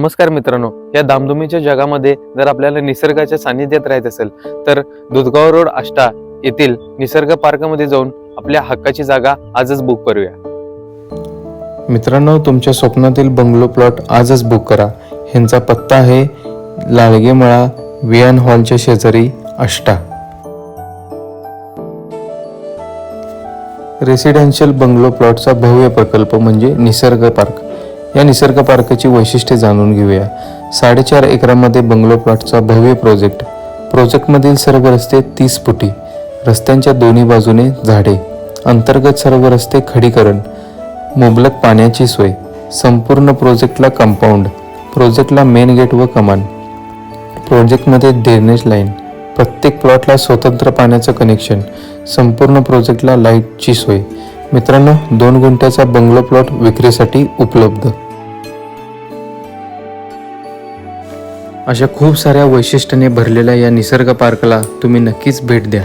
नमस्कार मित्रांनो या धामधुमीच्या जगामध्ये जर आपल्याला निसर्गाच्या सानिध्यात राहायचं असेल तर दुधगाव रोड आष्टा येथील निसर्ग पार्कमध्ये जाऊन आपल्या हक्काची जागा आजच बुक करूया. मित्रांनो तुमच्या स्वप्नातील बंगलो प्लॉट आजच बुक करा. ह्यांचा पत्ता आहे लाळगेमळा वियान हॉलच्या शेजारी आष्टा. रेसिडेन्शियल बंगलो प्लॉटचा भव्य प्रकल्प म्हणजे निसर्ग पार्क. या निसर्ग पार्कची वैशिष्ट्ये जाणून घेऊया. साडेचार एकरामध्ये बंगलो प्लॉटचा भव्य प्रोजेक्ट. प्रोजेक्टमधील सर्व रस्ते तीस फुटी. रस्त्यांच्या दोन्ही बाजूने झाडे. अंतर्गत सर्व रस्ते खडीकरण. मुबलक पाण्याची सोय. संपूर्ण प्रोजेक्टला कंपाऊंड. प्रोजेक्टला मेन गेट व कमान. प्रोजेक्टमध्ये ड्रेनेज लाईन. प्रत्येक प्लॉटला स्वतंत्र पाण्याचं कनेक्शन. संपूर्ण प्रोजेक्टला लाईटची सोय. मित्रांनो दोन गुंठ्याचा बंगलो प्लॉट विक्रीसाठी उपलब्ध. अशा खूप साऱ्या वैशिष्ट्याने भरलेल्या या निसर्ग पार्कला तुम्ही नक्कीच भेट द्या.